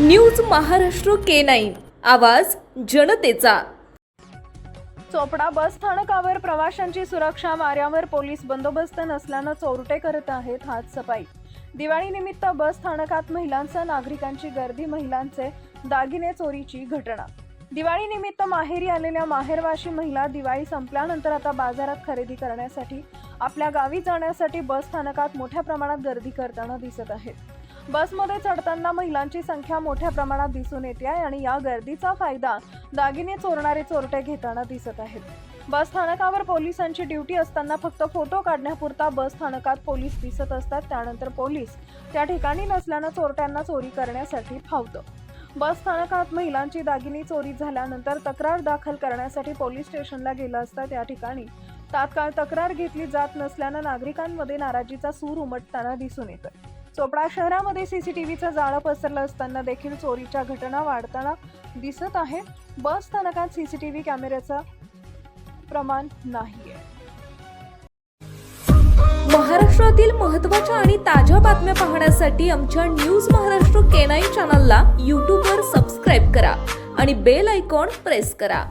News Maharashtra K nine. आवाज जनतेचा. चोपडा बस स्थानकावर प्रवाशांची सुरक्षा वाऱ्यावर पोलीस बंदोबस्त नसल्यानं चोरटे करत आहेत हात सफाई दिवाळीनिमित्त बस स्थानकात महिलांसह नागरिकांची गर्दी महिलांचे दागिने चोरीची घटना. दिवाळीनिमित्त माहेरी आलेल्या माहेरवाशी महिला दिवाळी संपल्यानंतर आता बाजारात खरेदी करण्यासाठी आपल्या गावी जाण्यासाठी बस स्थानकात मोठ्या प्रमाणात गर्दी करताना दिसत आहेत. बसमध्ये चढताना महिलांची संख्या मोठ्या प्रमाणात दिसून येते आहे आणि या गर्दीचा फायदा दागिने चोरणारे चोरटे घेताना दिसत आहेत. बस स्थानकावर पोलिसांची ड्युटी असताना फक्त फोटो काढण्यापुरता बस स्थानकात पोलीस दिसत असतात. त्यानंतर पोलीस त्या ठिकाणी नसल्यानं चोरट्यांना चोरी करण्यासाठी फावतं बस स्थानकात महिलांची दागिने चोरी झाल्यानंतर तक्रार दाखल करण्यासाठी पोलीस स्टेशनला गेलं असता त्या ठिकाणी तात्काळ तक्रार घेतली जात नसल्यानं नागरिकांमध्ये नाराजीचा सूर उमटताना दिसून येतोय. चोपडा शहरामध्ये सीसीटीव्हीचं जाळं पसरलं असताना देखील चोरीच्या घटना वाढताना दिसत आहे. बस स्थानकात सीसीटीव्ही कॅमेऱ्याचं प्रमाण नाहीये. महाराष्ट्रातील महत्त्वाच्या आणि ताज्या बातम्या पाहण्यासाठी आमच्या न्यूज महाराष्ट्र केनाई चॅनलला यूट्यूबवर सबस्क्राईब करा आणि बेल आयकॉन प्रेस करा.